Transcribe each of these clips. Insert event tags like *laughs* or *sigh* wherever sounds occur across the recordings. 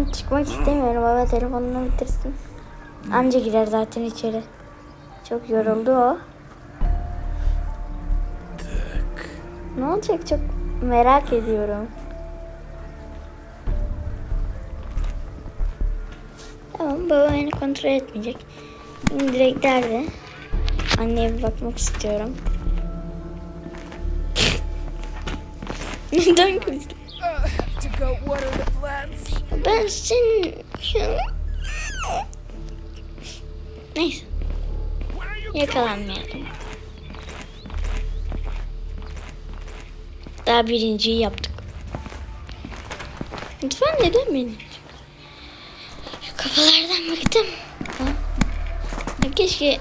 Şimdi çıkmak istemiyorum baba telefonunu bitirsin. Anca girer zaten içeri. Çok yoruldu o. Ne olacak çok merak ediyorum. Tamam baba beni kontrol etmeyecek. Şimdi direkt derdi. Anneye bir bakmak istiyorum. *laughs* Neden güldün? Plants. Ben senin... Neyse. Yakalanmayalım. Daha birinciyi yaptık. Lütfen neden beni? Kafalardan bıktım. Ha? Keşke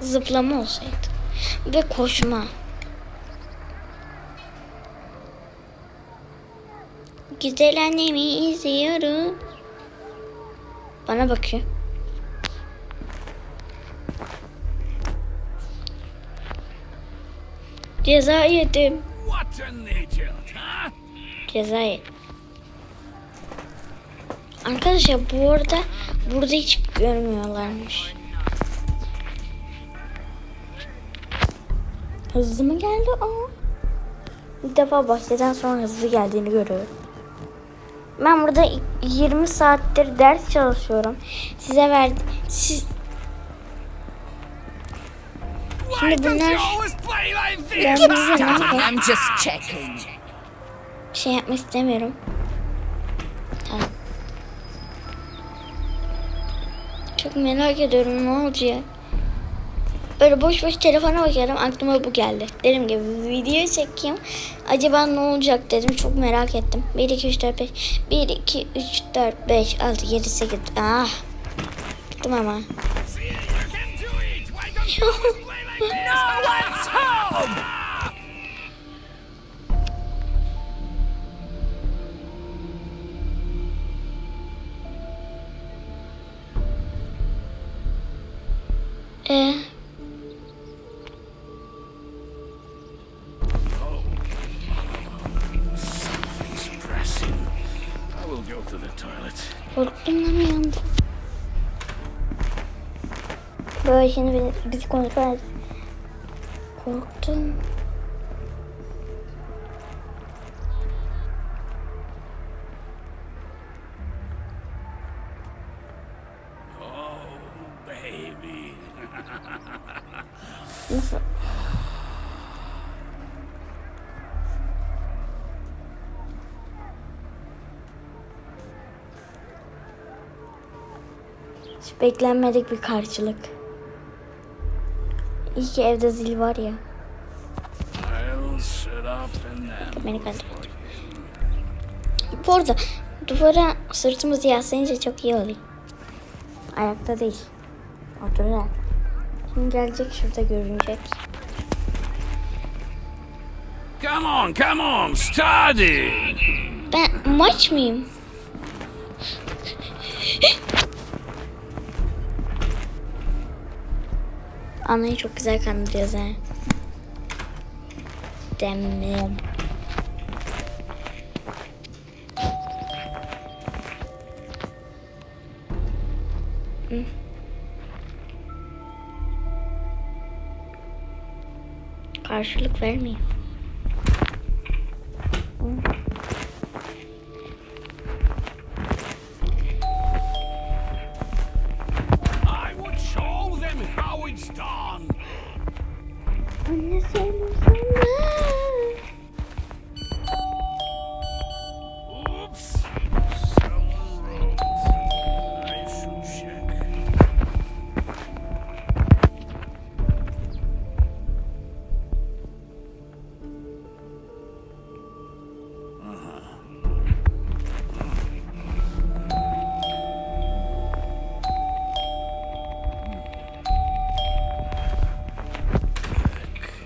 zıplama olsaydı. Ve koşma. Güzel annemi izliyorum. Bana bakıyor. Ceza yedim. Ceza yedim. Arkadaşlar bu arada burada hiç görmüyorlarmış. Hızlı mı geldi o? İlk defa bahçeden sonra hızlı geldiğini görüyorum. Ben burada 20 saattir ders çalışıyorum. Size verdi. Siz Şimdi bunlar? I'm just checking. şey yapmak istemiyorum. Tamam. Çok merak ediyorum ne olacak. Böyle boş boş telefona bakıyorum aklıma bu geldi. Dedim ki video çekeyim. Acaba ne olacak dedim çok merak ettim. 1 2 3 4 5 1 2 3 4 5 6 7 8 Ah. Bıktım ama. See, you can to the toilet. korktum lan bir anda. Böyle şimdi bizi, bizi kontrol et. Korktum. Oh, baby. *laughs* Nasıl? Hiç beklenmedik bir karşılık. İyi ki evde zil var ya. Beni kaldır. Bu arada duvara sırtımızı yaslayınca çok iyi oluyor. Ayakta değil. Oturarak. Şimdi gelecek şurada görünecek. Come on, come on, study. Ben maç mıyım? Anayı çok güzel kandırıyoruz ha. Hı. Karşılık vermiyor. Anne söylesene. Oops.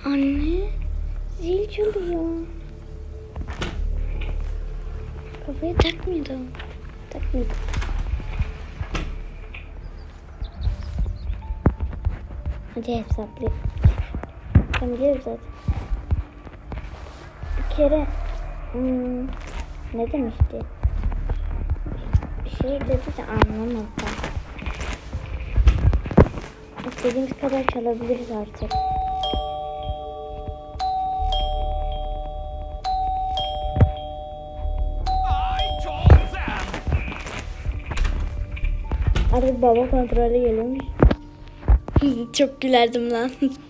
Anne zil çalıyor. Kafaya takmıyordum. Takmıyordum. Hadi hesaplı. Ben biliyorum zaten. Bir kere hmm, ne demişti? Bir şey dedi de anlamadım. İstediğimiz kadar çalabiliriz artık. Artık baba kontrolü geliyormuş. Çok gülerdim lan. *laughs*